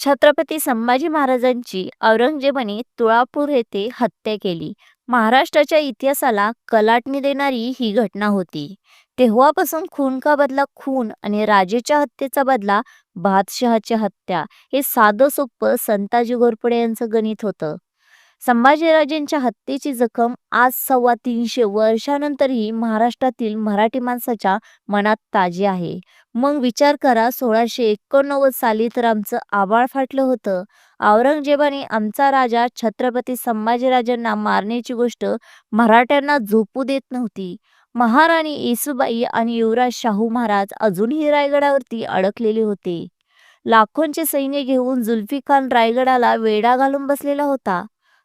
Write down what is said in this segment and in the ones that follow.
छत्रपती संभाजी महाराजांची औरंगजेबाने तुळापूर येथे हत्या केली. महाराष्ट्राच्या इतिहासाला कलाटणी देणारी ही घटना होती. तेव्हापासून खून का बदला खून आणि राजेच्या हत्येचा बदला बादशहाच्या हत्या हे साधं सोपं संताजी घोरपडे यांचं गणित होतं. संभाजीराजेंच्या हत्येची जखम आज सव्वा तीनशे वर्षानंतरही महाराष्ट्रातील मराठी माणसाच्या मनात ताजी आहे. मग विचार करा सोळाशे एकोणनव्वद साली तर आमचं आबाळ फाटलं होतं. औरंगजेबाने आमचा राजा छत्रपती संभाजीराजांना मारण्याची गोष्ट मराठ्यांना झोपू देत नव्हती. महाराणी येसुबाई आणि युवराज शाहू महाराज अजूनही रायगडावरती अडकलेले होते. लाखोंचे सैन्य घेऊन जुल्फिखान रायगडाला वेढा घालून बसलेला होता.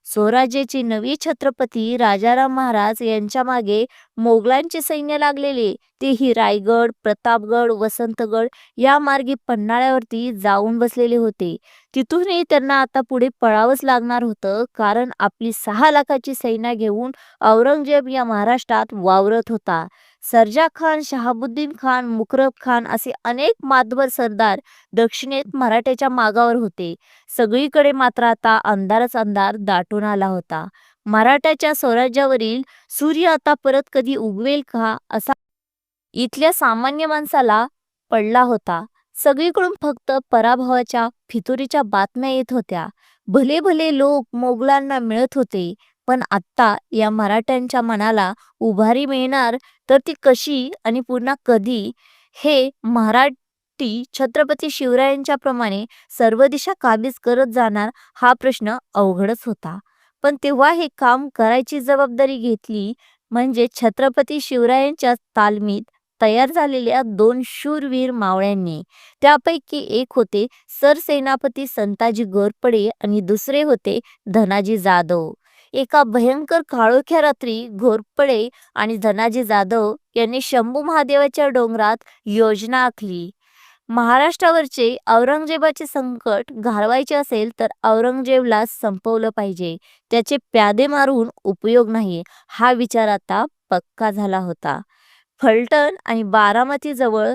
स्वराज्याचे नवी छत्रपती राजाराम महाराज यांच्या मागे मोगलांचे सैन्य लागलेले. तेही रायगड प्रतापगड वसंतगड या मार्गे पन्हाळ्यावरती जाऊन बसलेले होते. तिथूनही त्यांना आता पुढे पळावंच लागणार होतं कारण आपली सहा लाखाची सैन्य घेऊन औरंगजेब या महाराष्ट्रात वावरत होता. सर्जा खान शहाबुद्दीन खान मुकरब खान असे अनेक मातबर सरदार दक्षिणेत मराठ्याच्या मागावर होते. सगळीकडे मात्र आता अंधारच अंधार दाटून आला होता. मराठ्याच्या स्वराज्यावरील सूर्य आता परत कधी उगवेल का असा इथल्या सामान्य माणसाला पडला होता. सगळीकडून फक्त पराभवाच्या फितुरीच्या बातम्या येत होत्या. भले भले लोक मोगलांना मिळत होते पण आत्ता या मराठ्यांच्या मनाला उभारी मिळणार तर ती कशी आणि पुन्हा कधी? हे मराठी छत्रपती शिवरायांच्या प्रमाणे सर्व दिशा काबीज करत जाणार हा प्रश्न अवघडच होता. पण तेव्हा हे काम करायची जबाबदारी घेतली म्हणजे छत्रपती शिवरायांच्या तालमीत तयार झालेल्या दोन शूरवीर मावळ्यांनी. त्यापैकी एक होते सरसेनापती संताजी गोरपडे आणि दुसरे होते धनाजी जाधव. एका भयंकर काळोख्या रात्री घोरपडे आणि धनाजी जाधव यांनी शंभू महादेवाच्या डोंगरात योजना आखली. महाराष्ट्रावरचे औरंगजेबाचे संकट घालवायचे असेल तर औरंगजेबला संपवलं पाहिजे. त्याचे प्यादे मारून उपयोग नाही हा विचार आता पक्का झाला होता. फलटण आणि बारामतीजवळ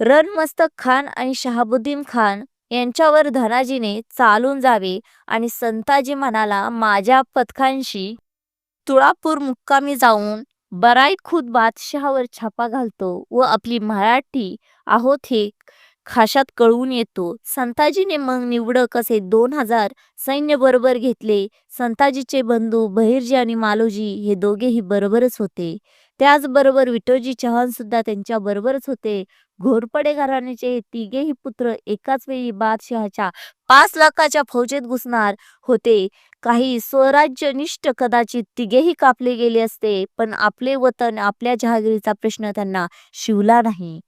रणमस्तक खान आणि शहाबुद्दीन खान यांच्यावर धनाजीने चालून जावे आणि संताजी म्हणाला माझ्या पथकांशी तुळापूर मुक्कामी जाऊन बराई खुद बादशहावर छापा घालतो व आपली मराठी आहोत हे खाशात कळवून येतो. संताजीने मग निवडक असे दोन हजार सैन्य बरोबर घेतले. संताजीचे बंधू बहिर्जी आणि मालोजी हे दोघेही बरोबरच होते. त्याचबरोबर विठोजी चव्हाण सुद्धा त्यांच्या बरोबरच होते. घोरपडे घराण्याचे हे तिघेही पुत्र एकाच वेळी बादशहाच्या पाच लाखाच्या फौजेत घुसणार होते. काही स्वराज्यनिष्ठ कदाचित तिघेही कापले गेले असते पण आपले वतन आपल्या जहागिरीचा प्रश्न त्यांना शिवला नाही.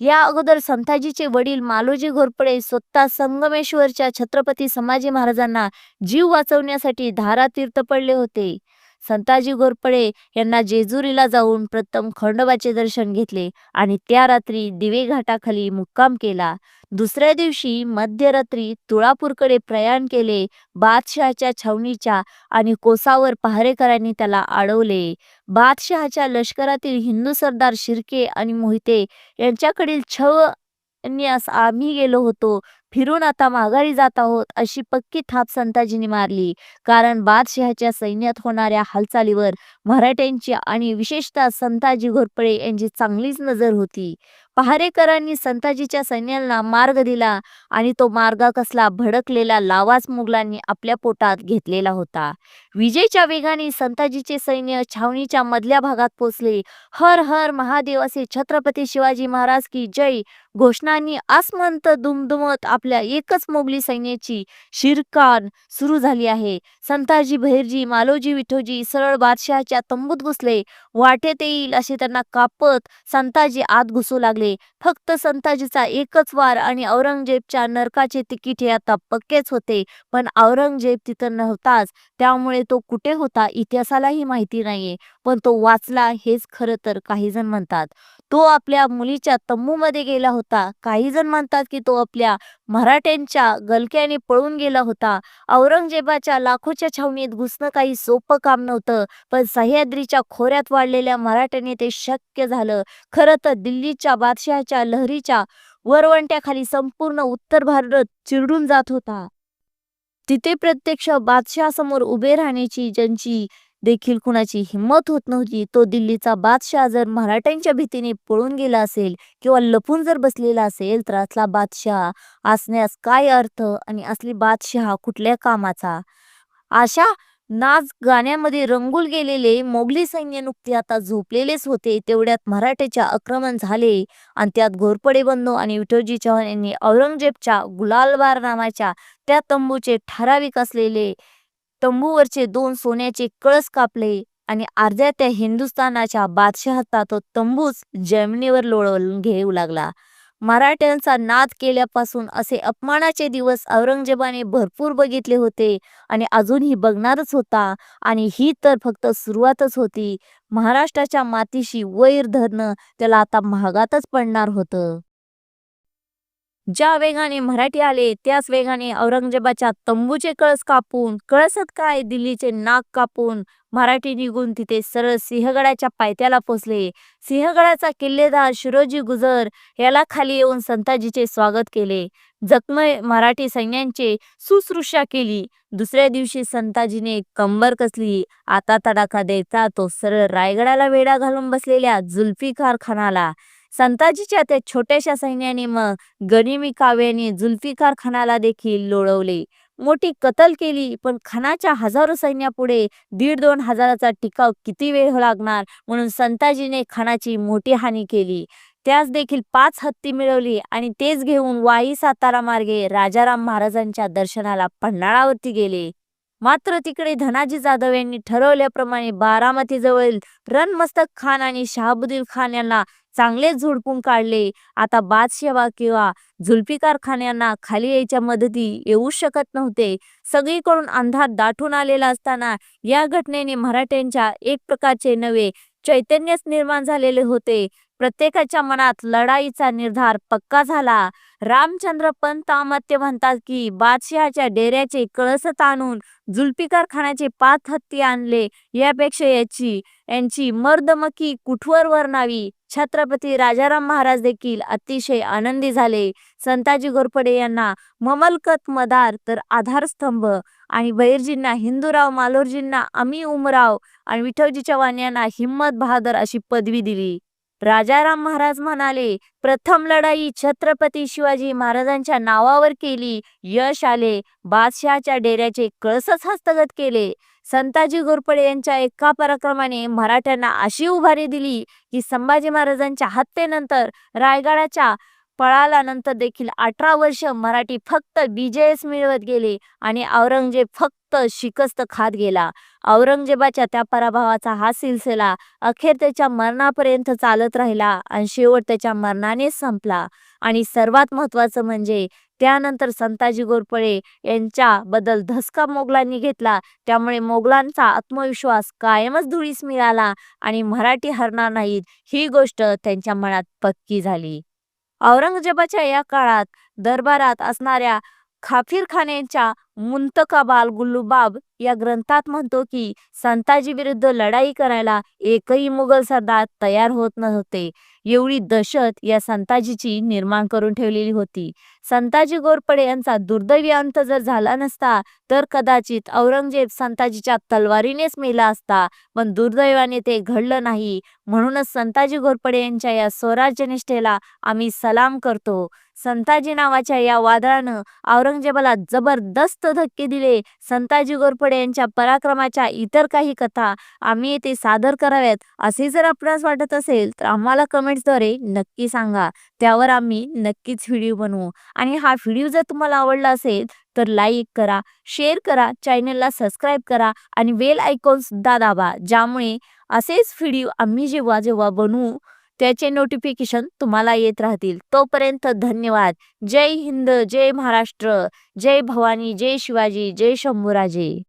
या अगोदर संताजीचे वडील मालोजी घोरपडे स्वतः संगमेश्वरच्या छत्रपती संभाजी महाराजांना जीव वाचवण्यासाठी धारा तीर्थ पडले होते. संताजी घोरपडे यांना जेजुरीला जाऊन प्रथम खंडोबाचे दर्शन घेतले आणि त्या रात्री दिवे घाटाखाली मुक्काम केला. दुसऱ्या दिवशी मध्यरात्री तुळापूरकडे प्रयाण केले बादशहाच्या छावणीच्या आणि कोसावर पहारेकरांनी त्याला अडवले बादशहाच्या लष्करातील हिंदू सरदार शिर्के आणि मोहिते यांच्याकडील छव न्यास आम्ही गेलो होतो फिरून आता माघारी जात आहोत अशी पक्की थाप संताजींनी मारली. कारण बादशहाच्या सैन्यात होणाऱ्या हालचालीवर मराठ्यांची आणि विशेषतः संताजी घोरपडे यांची चांगलीच नजर होती. पहारेकरांनी संताजीच्या सैन्याला मार्ग दिला आणि तो मार्ग कसला भडकलेला लावाच मुघलांनी आपल्या पोटात घेतलेला होता. विजयच्या वेगाने संताजीचे सैन्य छावणीच्या मधल्या भागात पोचले. हर हर महादेव असे छत्रपती शिवाजी महाराज की जय. घोषणांनी आसमंत दुमदुमत आपल्या एकच मोगली सैन्याची शिरकान सुरू झाली आहे. संताजी बहिर्जी मालोजी विठोजी सरळ बादशहाच्या तंबूत घुसले. वाटेत येईल असे त्यांना कापत संताजी आत घुसू लागले. फक्त संताजीचा एकच वार आणि औरंगजेबच्या नरकाचे तिकीट हे आता पक्केच होते. पण औरंगजेब तिथं नव्हताच. त्यामुळे तो कुठे होता इतिहासालाही माहिती नाहीये. पण तो वाचला हेच खरं तर काही जण म्हणतात. तो आपल्या मुलीच्या तंबूमध्ये गेला होता. काही जण म्हणतात की तो आपल्या मराठ्यांच्या गलक्याने पळून गेला होता. औरंगजेबाच्या लाखोच्या छावणीत घुसणं काही सोपं काम नव्हतं पण सह्याद्रीच्या खोऱ्यात वाढलेल्या मराठ्याने ते शक्य झालं. खरं तर दिल्लीच्या बादशहाच्या लहरीच्या वरवंट्याखाली संपूर्ण उत्तर भारत चिरडून जात होता. तिथे प्रत्यक्ष बादशहासमोर उभे राहण्याची ज्यांची देखील कुणाची हिंमत होत नव्हती. तो दिल्लीचा बादशाह जर मराठ्यांच्या भीतीने पळून गेला असेल किंवा लपून जर बसलेला असेल तर असला बादशाह असण्यास काय अर्थ आणि असली बादशाह कुठल्या कामाचा? अशा नाच गाण्यामध्ये रंगूल गेलेले मोगली सैन्य नुकते आता झोपलेलेच होते. तेवढ्यात मराठ्याचे आक्रमण झाले आणि त्यात घोरपडे बंधू आणि विठोजी चव्हाण यांनी औरंगजेबच्या गुलालबार नावाच्या त्या तंबूचे ठराविक असलेले तंबूवरचे दोन सोन्याचे कळस कापले आणि अर्ध्या त्या हिंदुस्थानाच्या बादशहाचा तो तंबूच जमिनीवर लोळवून घेऊ लागला. मराठ्यांचा नाद केल्यापासून असे अपमानाचे दिवस औरंगजेबाने भरपूर बघितले होते आणि अजूनही बघणारच होता आणि ही तर फक्त सुरुवातच होती. महाराष्ट्राच्या मातीशी वैर धरणं त्याला आता महागातच पडणार होतं. ज्या वेगाने मराठी आले त्याच वेगाने औरंगजेबाच्या तंबूचे कळस कापून कळसत काय दिल्लीचे नाक कापून मराठी निघून तिथे सरळ सिंहगडाच्या पायथ्याला पोचले. सिंहगडाचा किल्लेदार शिरोजी गुजर याला खाली येऊन संताजीचे स्वागत केले. जखम मराठी सैन्यांचे सुश्रूषा केली. दुसऱ्या दिवशी संताजीने कंबर कसली आता तडाखा द्यायचा तो सरळ रायगडाला वेढा घालून बसलेल्या जुल्फी खानाला संताजीच्या त्या छोट्याशा सैन्याने मग गनिमी काव्याने जुल्फिकार खानाला देखील लोळवले. मोठी कतल केली पण खानाच्या हजारो सैन्यापुढे दीड दोन हजाराचा टिकाव किती वेळ लागणार म्हणून संताजीने खानाची मोठी हानी केली. त्यास देखील पाच हत्ती मिळवली आणि तेच घेऊन वाई सातारा मार्गे राजाराम महाराजांच्या दर्शनाला पन्हाळावरती गेले. मात्र तिकडे धनाजी जाधव यांनी ठरवल्याप्रमाणे बारामतीजवळील रणमस्तक खान आणि शहाबुद्दीन खान यांना चांगलेच झोडपून काढले. आता बादशेवा किंवा झुलपी कारखान्यांना खाली यायच्या मदती येऊ शकत नव्हते. सगळीकडून अंधार दाटून आलेला असताना या घटनेने मराठ्यांच्या एक प्रकारचे नवे चैतन्यच निर्माण झालेले होते. प्रत्येकाच्या मनात लढाईचा निर्धार पक्का झाला. रामचंद्र पंत अमात्य म्हणतात की बादशहाच्या डेऱ्याचे कळसत आणून जुल्फिकार खानाचे पाच हत्ती आणले. यापेक्षा याची यांची मर्दमकी कुठवर वर्णावी? छत्रपती राजाराम महाराज देखील अतिशय आनंदी झाले. संताजी घोरपडे यांना ममलकत मदार तर आधारस्तंभ आणि बहिरजींना हिंदूराव मालोरजींना अमी उमराव आणि विठोजी चव्हाण यांना हिम्मत बहादर अशी पदवी दिली. राजाराम महाराज म्हणाले प्रथम लढाई छत्रपती शिवाजी महाराजांच्या नावावर केली. यश आले. बादशहाच्या डेऱ्याचे कळसच हस्तगत केले. संताजी घोरपडे यांच्या एका पराक्रमाने मराठ्यांना अशी उभारी दिली की संभाजी महाराजांच्या हत्येनंतर रायगडाच्या पळाल्यानंतर देखील अठरा वर्ष मराठी फक्त विजयच मिळवत गेले आणि औरंगजेब फक्त शिकस्त खात गेला. औरंगजेबाच्या त्या पराभवाचा हा सिलसिला अखेर त्याच्या मरणापर्यंत चालत राहिला आणि शेवट त्याच्या मरणानेच संपला. आणि सर्वात महत्वाचं म्हणजे त्यानंतर संताजी गोरपळे यांच्याबद्दल धसका मोगलांनी घेतला. त्यामुळे मोगलांचा आत्मविश्वास कायमच धुळीस मिळाला आणि मराठी हरणार नाहीत ही गोष्ट त्यांच्या मनात पक्की झाली. औरंगजेबाच्या या काळात दरबारात असणाऱ्या खाफिरखान्यांच्या मुंतकाबाल गुल्लूबाब या ग्रंथात म्हणतो की संताजी विरुद्ध लढाई करायला एकही मुघल सरदार तयार होत नव्हते. एवढी दहशत या संताजीची निर्माण करून ठेवलेली होती. संताजी गोरपडे यांचा दुर्दैवी अंत जर झाला नसता तर कदाचित औरंगजेब संताजीच्या तलवारीनेच मेला असता. पण दुर्दैवाने ते घडलं नाही. म्हणूनच संताजी घोरपडे यांच्या या स्वराज्यनिष्ठेला आम्ही सलाम करतो. संताजी नावाच्या या वादळानं औरंगजेबाला जबरदस्त धक्के दिले. संताजी गोरफडे यांच्या पराक्रमाच्या इतर काही कथा आम्ही येथे सादर कराव्यात असे जर आपणास वाटत असेल तर आम्हाला कमेंट्सद्वारे नक्की सांगा. त्यावर आम्ही नक्कीच व्हिडिओ बनवू. आणि हा व्हिडिओ जर तुम्हाला आवडला असेल तर लाईक करा शेअर करा चॅनलला सबस्क्राईब करा आणि वेल आयकॉन सुद्धा दाबा ज्यामुळे असेच व्हिडिओ आम्ही जेव्हा जेव्हा बनवू त्याचे नोटिफिकेशन तुम्हाला येत राहतील. तोपर्यंत धन्यवाद. जय हिंद जय महाराष्ट्र जय भवानी जय शिवाजी जय शंभूराजे.